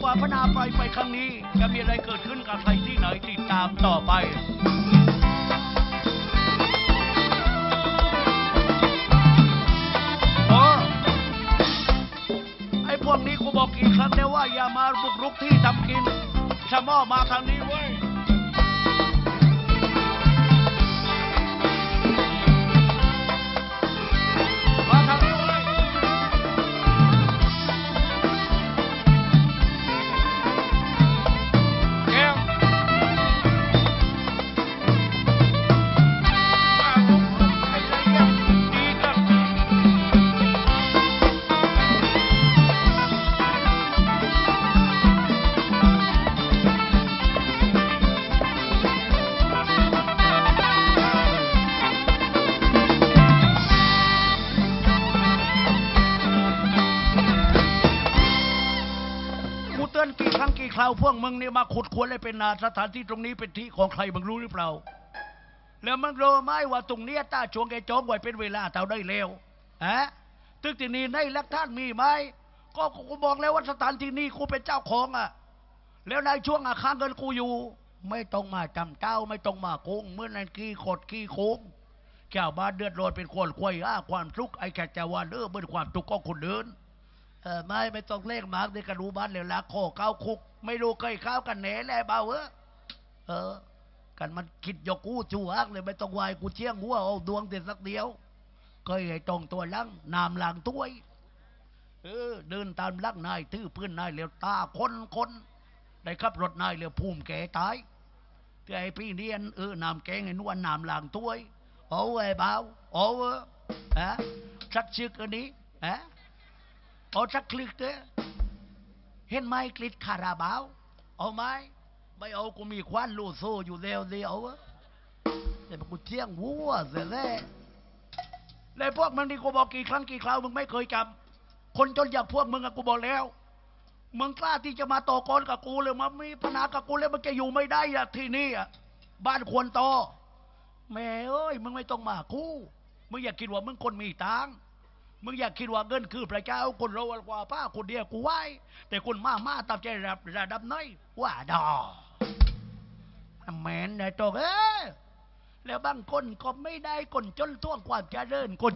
กว่าพนาไปไปครั้งนี้ จะมีอะไรเกิดขึ้นกับใครที่ไหนติดตามต่อไปโอ้ไอ้พวกนี้กูบอกกี่ครั้งแล้วว่าอย่ามาบุกรุกที่ทำกินชะม่อมาทางนี้เว้ย มึงเนี่ยมาขุดควรเลยเป็นนาสถานที่ตรงนี้เป็นที่ของใครมึงรู้หรือเปล่า แล้วมึงรู้ไหมว่าตรงเนี้ยตาชวงแกจองไว้เป็นเวลาเท่าได้แล้วฮะตึกที่นี่ในหลักฐานมีไหมก็กูบอกแล้วว่าสถานที่นี้กูเป็นเจ้าของอะ แล้วในช่วงอาค้างเงินกูอยู่ ไม่ต้องมาจำเจ้าไม่ต้องมาโกงเมื่อนั้นขี้ขดขี้โค้งเจ้าบ้านเดือดร้อนเป็นคนควยอ้าความทุกข์ไอ้แค่จะวันเออเมื่อความทุกข์ก็คนเดิน เออไม่ไม่ต้องเลขมาร์กในกระดูบ้านเลวลักโคเก้าคุก ไม่รู้เคยเข้ากันแหนแลเบาเออเออ กันมันคิดยกกูจูฮักเลยไม่ต้องวายกูเชี่ยงหัวเอาดวงเด็ดสักเดียวเคยให้ตรงตัวลังนามหลังตัวยเออเดินตามลักนายทื่อพื้นนายเหลียวตาคนคนได้ขับรถนายเหลียวภูมิแก่ตายที่ไอ้พี่เนียนเออนามแกงไอ้นวลนามหลังตัวยเอาไอ้เบาเอาเออฮะชักชึกอันนี้ฮะ เอาสักคลิกเถอเห็นไหมคลิกคาราบาว เอาไหมไม่เอากูมีควันลูโซอยู่เดียวเดียวแต่กูเที่ยงวัวเสียแล้วเลยพวกมึงที่กูบอกกี่ครั้งกี่คราวมึงไม่เคยจำคนจนอย่างพวกมึงอะกูบอกแล้วมึงกล้าที่จะมาต่อกรกับกูเลยมามีปัญหากับกูแล้วมันจะอยู่ไม่ได้อะที่นี่อะบ้านควรโตอแม่เอ้ยมึงไม่ต้องมาคู่มึงอย่าคิดว่ามึงคนมีตังค์ มึงอยากคิดว่าเงินคือพระเจ้าคนเรากว่าป้าคนเดียวกูไหวแต่คนมามาตามใจระดับระดับน้อยว่าดอแมนได้ตกเออแล้วบางคนก็ไม่ได้คนจนท่วงความเจริญคน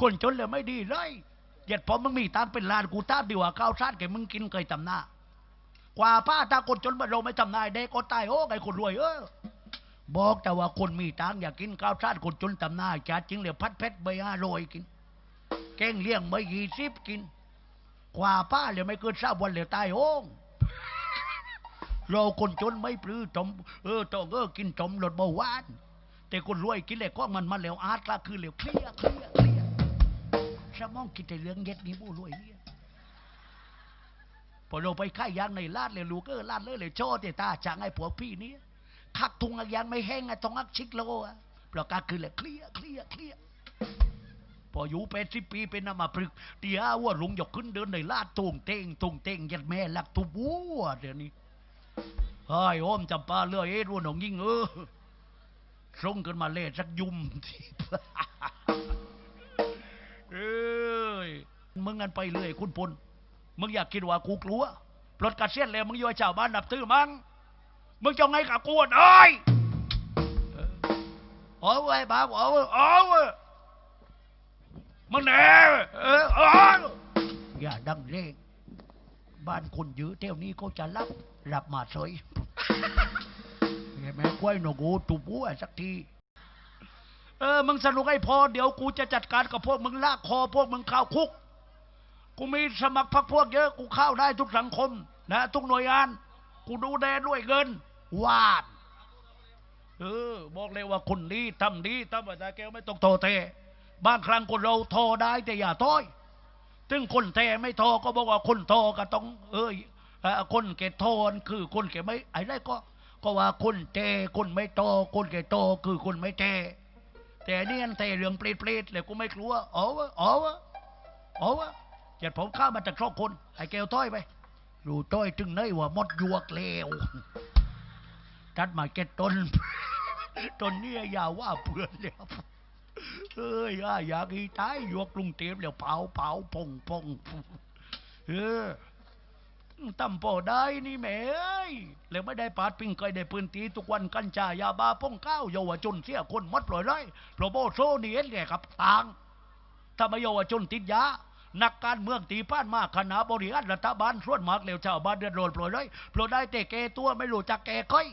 คนจนเลยไม่ดีเลยเหยียดพอมึงมีตังเป็นลานกูตามดีกว่าข้าวชาติแกมึงกินเคยทำหน้ากว่าป้าถ้าคนจนเราไม่ทำนายเด็กก็ตายโอ้ไงคนรวยเออบอกแต่ว่าคนมีตังอยากกินข้าวชาติคนจนทำหน้าจัดจริงเหลยพัดเพชรใบห้าโรยกิน แกงเลี้ยงไม่ยี่สิบกินกว่าป้าเลยไม่เกินสามวันเลยตายโห้องเราคนจนไม่ปลื้อจมเออต้องเออกินจมหลดเบาหวาน แต่คนรวยกินเลยก็มันมาแล้วอาร์ตละคือเหลวเคลียร์เคลียร์เคลียร์สมองกินแต่เรื่องเย็ดนี้ผู้รวยเนี่ยพอเราไปค่ายยางในลาดเลยลูกเออลาดเลยเลยโชว์แต่ตาจังไอ้ผัวพี่เนี่ยคักทุงอักยางไม่แห้งไอ้ต้องอักชิกโลอะเพราะกาคือเลยเคลียร์เคลียร์เคลียร์ พออยู่เป็นสิบปีเป็นน้ำมาพรึกเดียวว่าลุงยกขึ้นเดินในลาดตุงเต่งตุงเต่งยัดแม่ลักตุบัวเดี๋ยวนี้เฮ้ยโอมจำปาเลือเอ็ดว่าหนองยิ่งเออส่งขึ้นมาเล่สักยุ่มที่เอ้ยมึงงันไปเลยคุณพลมึงอยากคิดว่ากูกลัวปลดกระเสียนแล้วมึงอยู่ให้ชาวบ้านนับถือมั้งมึงจะไงกับกูเอ้ยเออเอาไว้บ้าเอาไว้เอาไว้ มึงแน่เออเอออย่าดังเล่งบ้านคนเยอะเที่ยวนี้เขาจะรับรับมาเฉยเห็นไหมกล้วยหนวกูตุบัวสักที เออ มึงสนุกให้พอ เดี๋ยวกูจะจัดการกับพวกมึงลากคอพวกมึงเข้าคุก กูมีสมัครพรรคพวกเยอะ กูเข้าได้ทุกสังคม นะ ทุกหน่วยงาน กูดูแลด้วยเงิน วาด เออ บอกเลยว่าคนนี้ทำดีทำอะไรแกไม่ต้องโทษเท บางครั้งคนเราโทษได้แต่อย่าโทษถึงคนแท้ไม่โทษก็บอกว่าคนโทษก็ต้อง เอ้ยคนเกตโทษคือคนเกไม่ไอ้ไรก็ ก็ว่าคนแท้คนไม่โตคนเกตโตคือคนไม่แท้แต่เนี่ยแต่เรื่องเปรตๆเลยกูไม่กลัวอ๋อวะอ๋อวะอ๋อวะเจ็ดผมข้ามาจากครอบคนไอ้แก้วต้อยไปดูต้อยถึงไหนว่ามดยวกเลวตัดมาเก็ดต้นต้นเนี้อย่าว่าเพื่อนแล้ว เอ้ยอะอยากให้ตายยกกรุงเทพแล้วเผาเผาพงพงเออตั้มพอได้นี่แม่เอ้ยแล้วไม่ได้ปาดปิงเคยได้ปืนตีทุกวันกัญชายาบ้าป้องก้าวเยาวชนเสียคนหมดปล่อยเลยโปรโบโซนี่เอ็นแก่กับต่างถ้าไม่เยาวชนติดยานักการเมืองตีพ้านมากขณะบริหารรัฐบาลส่วนมากแล้วชาวบ้านเดือดร้อนปล่อยเลยปล่อยได้แต่แกตัวไม่รู้จักแกค่อย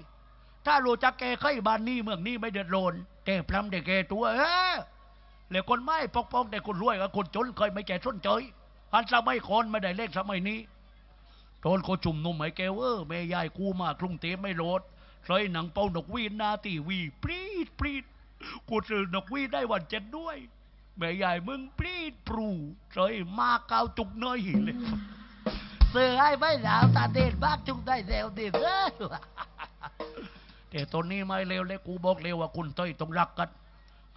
ถ้ารู้จักแกค่อยบ้านนี้เมืองนี้ไม่เดือดร้อนแต่พลัมแต่แกตัวเออแล้วคนไม่ปกป้องแต่คนรวยกับคนจนเคยไม่แก่สนใจอันสมัยคนไม่ได้เล่นสมัยนี้ตอนเขาจุ่มนมไอ้แกวเออแม่ยายกูมากรุงเทพไม่โลดใส่หนังเป่านกวีนาตีวีปรีดปรีดกูซื้อนกวีได้วันเจ็ดด้วย แม่ยายมึงปรีดปรูใส่มาเกาจุกเนยเลยเสือให้ไม่หนาวตาเด่นบ้างจุงได้แซวดิเออ แต่ตอนนี้ไม่เร็วเลยกูบอกเร็วว่าคุณเต้ยต้องรักกัน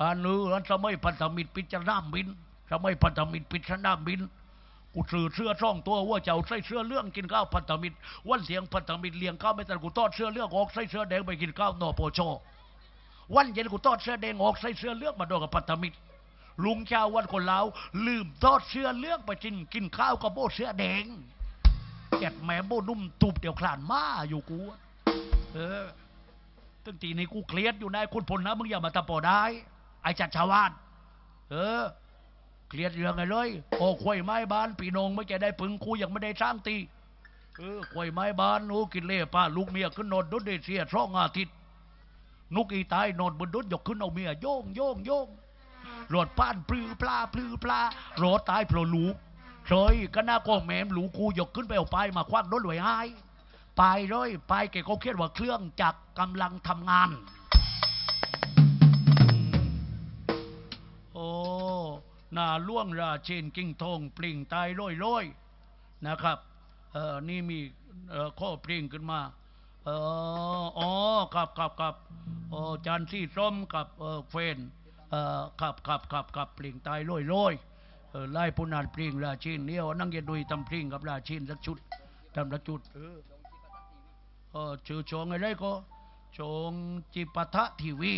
อันนู้นสมัยพันธมิตรปิดสนาบินสมัยพันธมิตรปิดสนาบินกูซื้อเสื้อช่องตัวว่าเจ้าใส่เสื้อเรื่องกินข้าวพันธมิตรวันเสียงพันธมิตรเลี้ยงข้าวไม่แตันกูทอดเสื้อเรื่องออกใส่เสื้อแดงไปกินข้าวนอโปโชวันเย็นกูทอดเสื้อแดงออกใส่เสื้อเลือกมาโดนกับพันธมิตรลุงชาววันคนลาวลืมทอดเสื้อเลือกไปกินกินข้าวกับโบเสื้อแดงแกดแม่โบนุ่มตูบเดี๋ยวขลานมาอยู่กูเออ ตั้งทีนี้กูเครียดอยู่นายคุณพลนะมึงอย่ามาตะปอได้ ไอ้จัดชาวบ้านเออเครียดเรื่องไงเลยโอ้ควยไม้บ้านปีนงไม่แกได้ปึงกูยังไม่ได้สร้างตีเออควยไม้บ้านนูกินเล่ป้าลูกเมียขึ้นนอนดุดเดเสียช่องอาทิตย์นุกอีตายนอนบนดุดยกขึ้นเอาเมียโยงโยงโยงโหลดป้านปลือปลาปลือปลาโหลดตายเพราะลูกเฉยก็น่าก็แหมมลูกกูยกขึ้นไปเอาไปมาคว้างดุดไว้ให้ ปเลยไปแกก็เครียดว่าเครื่องจักรกำลังทำงาน โอ้นาล่วงราเชนกิ่งทงปลิ่งตายร้อยร้อยนะครับเออนี่มีข้อปลิ่งขึ้นมาเอออ๋อครับครับครับโอ้จานที่ส้มกับเออเฟนเออครับครับครับครับปลิ่งตายร้อยร้อยเออไล่พุนานปลิ่งราชินเนี่ยนั่งเย็นดุยตำปลิ่งกับราชินสักชุดทำสักชุดเออ ชื่อชงอะไรก็ชงจิปะทะทีวี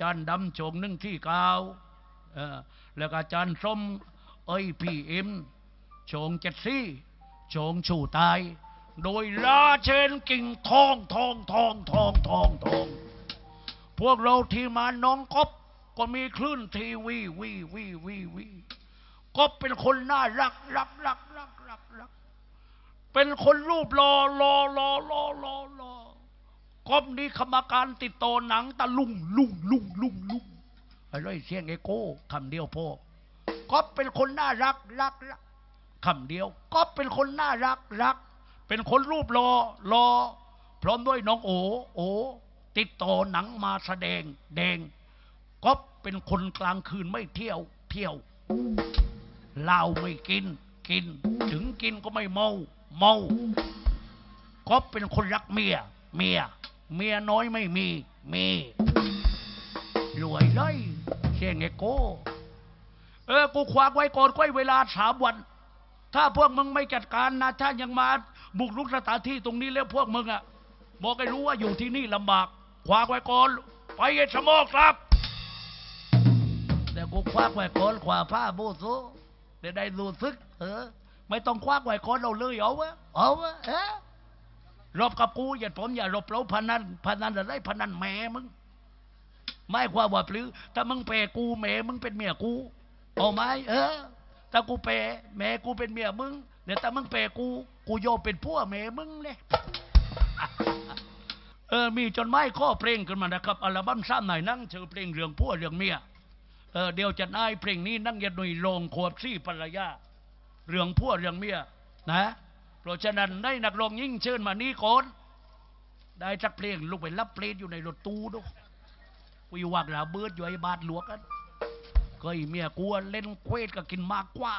จานดำโฉงหนึ่งที่เก้าแล้วก็จานส้มเอ้ยพีเอ็มโฉงเจ็ดซี่โฉงชูตาย โดยลาเชนกิ่งทองทองทองทองทองทองพวกเราที่มาน้องกบก็มีคลื่นทีวีวีวีวีวีกบเป็นคนน่ารักรักรักรัก เป็นคนรูปรอรอรอรอรอรอกบนี่กรรมการติดต่อหนังตะลุ่งลุ่งลุ่งลุ่งลุ่งอะไรเสียงไอโก้คำเดียวพ่อกบเป็นคนน่ารักรักรักคำเดียวกบเป็นคนน่ารักรัก เป็นคนรูปรอรอ พร้อมด้วยน้องโอโอติดต่อหนังมาแสดงแดงกบเป็นคนกลางคืนไม่เที่ยว เที่ยวเหล้าไม่กิน กิน ถึงกินก็ไม่เมา เมาก็เป็นคนรักเมีย เมีย เมียน้อยไม่มี มีรวยเลยเชียงเอโก้เออ กูควักไว้ก่อนค่อยเวลาสามวัน ถ้าพวกมึงไม่จัดการนะถ้ายังมาบุกรุกสถานที่ตรงนี้แล้วพวกมึงอะบอกให้รู้ว่าอยู่ที่นี่ลำบากควักไว้ก่อน ไปไอ้สมองครับ แต่กูควักไว้ก่อนขวาผ้าโบโซได้ได้รู้สึก เออ ไม่ต้องควักไว้ก่อนเราเลยเอาวะเอาวะเออรบกับกูอย่าผมอย่ารบเราพนันพนันอะไรพนันแม่มึงไม่ความว่าปลือถ้ามึงเปกูแม่มึงเป็นเมียกูเอาไหมเออถ้ากูเปย์แม่กูเป็นเมียมึงเดี๋ยวถ้ามึงเปกูกูโยมเป็นผัวแม่มึงเลยเออมีจนไม้ข้อเพลงขึ้นมานะครับอัลบั้มซ้ำหน่อยนั่งชื่อเพลงเรื่องผัวเรื่องเมียเออเดี๋ยวจะนายเพลงนี้นั่งยันหนุ่ยลงขวบซี่ภรรยา เรื่องผัวเรื่องเมียนะ เพราะฉะนั้นได้นักร้องยิ่งเชิญมานี่ก่อนได้จักเพลงลูกไปรับเพลงอยู่ในรถตู้ดูวิวากระเบิดอยู่ไอ้บาทหลวงกันก็ไอ้เมียกลัวเล่นเควสก็กินมากกว่า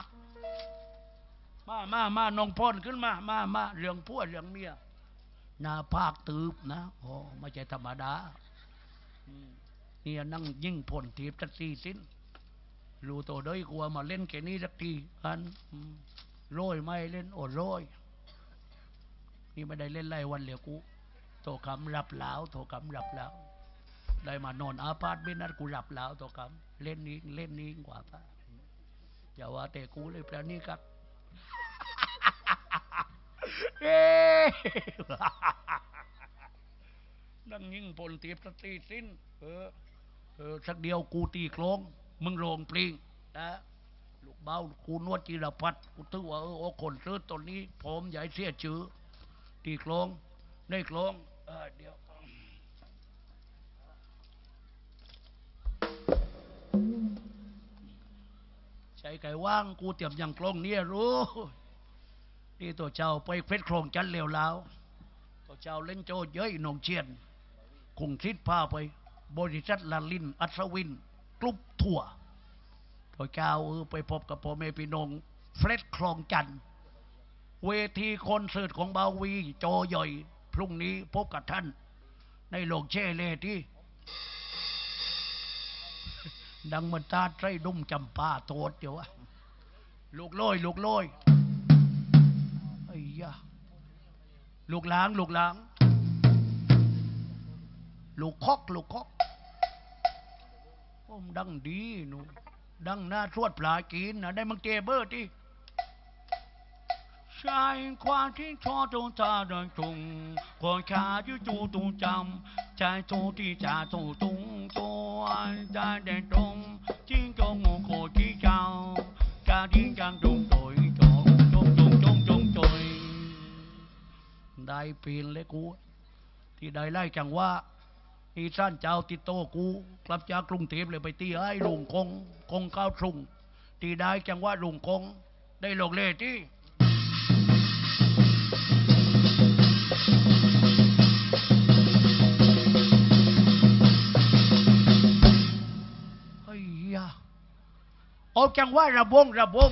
มามามาน้องพรขึ้นมา มามาเรื่องผัวเรื่องเมียนาภาคตืบนะโอ้ไม่ใช่ธรรมดาเนี่ยนั่งยิ่งผลทีบจักสี่สิ้น รู้ตัวเด้ยกลัวมาเล่นแค่นี้สักทีอันโรยไม่เล่นโอดโรยนี่ไม่ได้เล่นไล่วันเหลียวกูโทรคำรับแล้วโทรคำรับแล้วได้มานอนอาพาร์ตเมนต์นั้นกูรับแล้วโทรคำเล่นนี้เล่นนี้กว่าปะอย่าว่าแต่กูเลยแปลนี่ครับนั่งยิ่งพลตีบสตีสิ้น เออ เออ สักเดียวกูตีโคลง มึงโรงปลิงนะลูกเบ้ากูนวดจีรพัฒน์กูถือว่าเออโอ้คนซื้อตนนี้ ผมใหญ่เสียชื่อตีโคลงได้โคลงเออเดี๋ยวใช้ไก่ว่างกูเตรียมอย่างโคลงเนี่ยรู้ นี่ตัวเจ้าไปเพชรโครงจันเร็วแล้ว ตัวเจ้าเล่นโจเย้ยหนองเชียนคงทิศพาไป บริษัทลาลิน อัศวินกลุ่ม ถั่วตัวเจ้าเออไปพบกับพ่อแม่พี่น้องเฟรดคลองจันท์เวทีคอนเสิร์ตของบาวีโจย่อยพรุ่งนี้พบกับท่าน ในโลงเช่เลที่ดังมันตาไตรดุมจำปาโตดอยู่วะลูกโลอยลูกโลอยไอ้ยะลูกล้าง ลูกล้าง ลูกคอกลูกคอก มดังดีหนูดังหน้าทวดปลากีนนะได้มังเจเบอร์ที่ชายความที่ชอตรงตาดังตรงคนขาอยู่ตูตูจำใจตูที่จ่าตูตุงตัวใจเด่นตรงจิ้งจงงโคที่เจ้าจะดิ้งจังตรงโดยจงจงจงจงจงจงได้ปีนเลยกูที่ได้ไล่จังว่า อีสั้นเจ้าติดโตกู กลับจากกรุงเทพเลยไปตีไอ้ลุงคง คงก้าวทรุงที่ได้จังว่าลุงคง ได้ลงเล่ที่เฮ้ยยะเอาจังว่าระบงระบง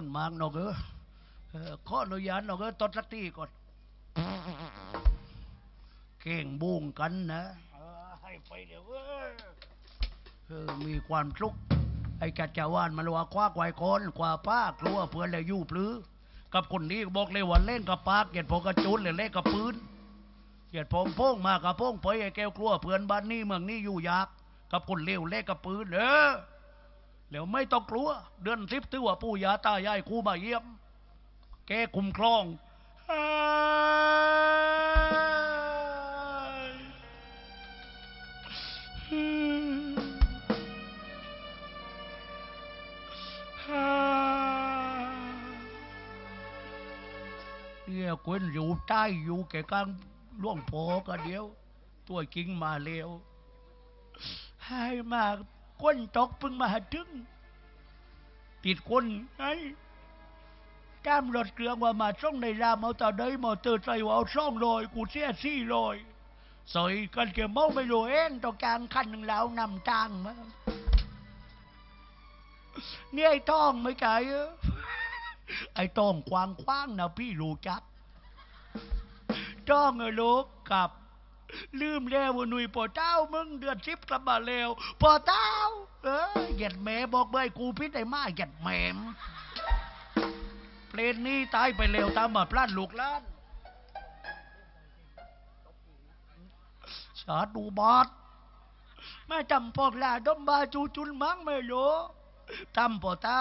คุณมากนกเออเออขออนุญาตนกเออตดสติก่อน เก่งบุ้งกันนะให้ไปเดี๋ยวเออมีความสุขไอ้กัจจาวานมันว่าคว้าควายคนกว่าป้ากลัวเพื่อนเลยยู่ปลือกับคนนี้บอกเลยว่าเล่นกับปากเหยียดพอกระจุนเลยเล่นกับปืนเหยียดผมโป้งมากับโป้งไปไอ้แก้วกลัวเพื่อนบ้านนี้เมืองนี้อยู่ยาก กับคนเลวเล่นกับปืนเออ แล้วไม่ต้องกลัว เดือนสิบถือว่าปู่ยาตายายครูมาเยี่ยม แกคุมครองเนี่ยคนอยู่ใต้อยู่แก่กลางล่วงโพก็เดียว ตัวจริงมาเร็วให้มาก นตกพิ่งมาถึง ติดคนไอ้ก้ามรถเกลืองว่ามาช่องในรามเอาต่ได้มอเตอร์ไซค์ว่าเอาช่องลอยกูเสียสี่ลอยใส่กันเกี่ยวเมาไม่รู้เองตรงกลางคันหนึ่งแล้วนำทางมาเนี่ยไอ้ต้องไม่ไกลไอ้ต้องควางคว้างนะพี่รู้จัก ต้องเออลูกกับ ลืมแล้วว่าหนุ่ยปอเต้ามึงเดือดซิบกลับมาแล้วปอเต้า เออเหยียดแม่บอกเบยกูพิษไอ้มาเหยียดแม่มเพลนนี้ตายไปเร็วตามมาพลาดลูกล้านชาดูบอดแม่จำพอกลาดมบาจูจุนมั้งไม่รู้ทำปอเต้า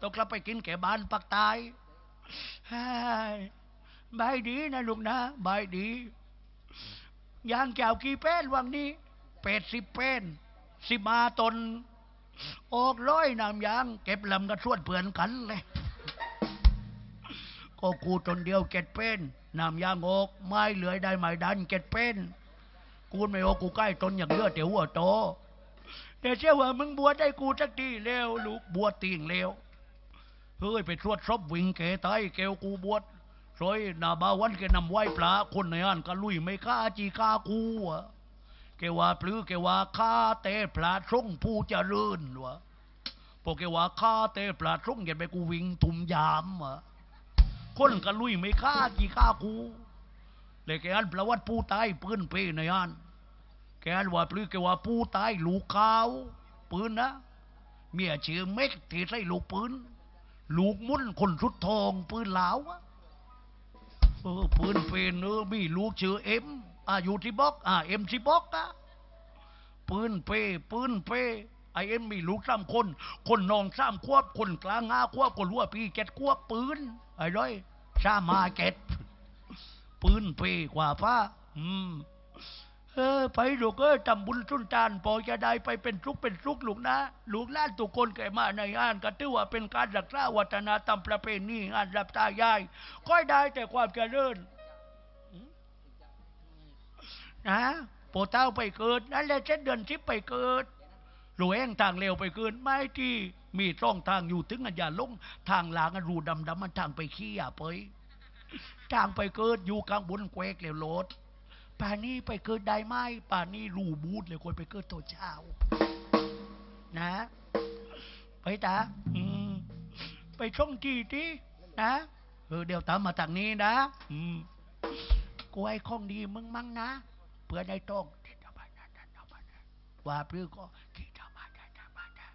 ต้องกลับไปกินแก่บ้านปักตายฮ่ายบายดีนะลูกนะบายดี ยางแก้วกี่เป็นวังนี้เป็ดสิบเป็นสิมาตน ออกร้อยน้ำยาง เก็บลำกระชวดเปือนกันเลย ก็กูตนเดียวเก็ดเป็นน้ำยางออกไม้เหลือยได้ไม้ดันเก็ดเป็นกูไม่ออกกูใกล้ตนอย่างเลือดเดี๋ยวหัวโตแต่เชื่อว่ามึงบวชได้กูสักทีแล้วลูกบวชตีงแล้วเฮ้ยไปตรวจซบวิงเกไตเกลกูบวช ซอยนาบาวันแกนำไหว้ปลาคนในอันก็ลุยไม่ฆ่าจีฆ่ากูอะแกว่าปลือแกว่าฆ่าแต่ปลาช่งผู้เจริญวะพอแกว่าฆ่าแต่ปลาช่งแกไปกูวิ่งตุ่มยามอะคนกันลุยไม่ฆ่ากี่ฆ่ากูเลยแกอันประวัติผู้ตายปืนเปในอันแกอันว่าปลือแกว่าผู้ตายลูกขาวปืนนะเมียชื่อเม็กที่ใส่ลูกปืนลูกมุ่นคนชุดทองปืนเหลาวะ เออปืนเป็นเออมีลูกชื่อเอ็มอายุที่บอกอ่าเอ็มที่บอกอะปืนเปปืนเปไอเอ็มมีลูกสามคน คนนองสามควบ คนกลางห้าควบ คนรัวปีเจ็ดควบปืนไอ้ร้อยชามาเจ็ดปืนเปกว่าป้า อืม เออไปลูกเออทำบุญสุนทานพอจะได้ไปเป็นทุกเป็นทุกลูกนะ ลูกหลานทุกคนแก่มาในงานก็ถือว่าเป็นการรักษาวัฒนธรรมประเพณีงานรับตายายค่อยได้แต่ความเจริญนะโปเต้าไปเกิดนั่นแหละเช่นเดือนทิพไปเกิดรูแห้งทางเร็วไปเกินไม่ที่มีช่องทางอยู่ถึงอันย่าลงทางหลางอันรูดำดำมันทางไปขี้อะไปทางไปเกิดอยู่กลางบนแควกเร็วโลด ป่านนี้ไปเกิดได้ไหมป่านนี้รูบูดเลยคนไปเกิดตัวเช้า นะไปตาอืมไปช่องจีที่นะเออเดี๋ยวตามมาทางนี้นะอืมกูให้ของดีมึงมั่งนะเพื่อได้ต้องว่าเพื่อก็ที่ธรรมดาธรรมดา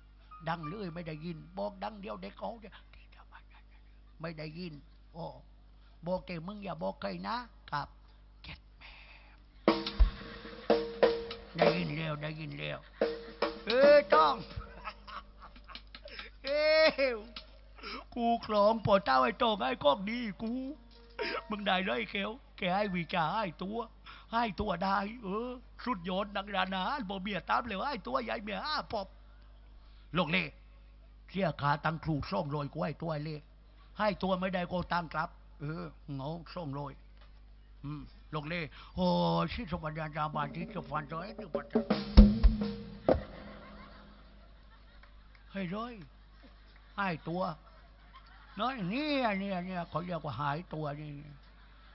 ดังเลยไม่ได้ยิน บอกดังเดียวเด็กเขาจะที่ธรรมดาไม่ได้ยินโอ้บอกแต่มึงอย่าบอกใครนะครับ ได้ยินแล้วได้ยินแล้ว เออต้อง เอ้วกูคลองปอเต้าไอ้โตองไอ้กอกดีกู มึงได้เลยเขียวแกให้วิจาให้ตัว ให้ตัวได้ เออ สุดยอดนักดานาบ่เมียตามเลยให้ตัวใหญ่เมียอ้าปอบลงเล่เสียขาตังครูส่งโรยกูให้ตัวเล่ให้ตัวไม่ได้ก็ตังกลับ เออเงาส่งโรยอืม ลงเล่โอ้ชิสมัญญาจาบานที่จะฟันร้อยหนึ่งปัจจัยให้ร้อยให้ตัวน้อยเนี่ยเนี่ยเนี่ยเขาเรียกว่าหายตัวนี่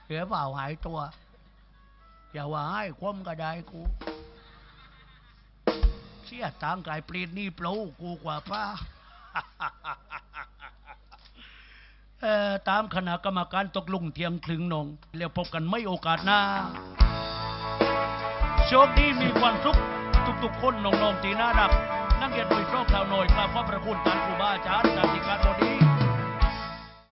เห็นเปล่าหายตัว อย่าว่าให้ความก็ได้กูเสียตังกายเปลี่ยนนี่เปล่ากูกว่าป้า ตามคณะกรรมการตกลงเทียงคลึงนง แล้วพบกันไม่โอกาสหน้า โชคดีมีความสุขทุกๆคนน้องๆที่น่ารัก นักเรียนโดยโชคชาวหน่อยกราบขอบพระคุณการครูบาอาจารย์การที่การบดี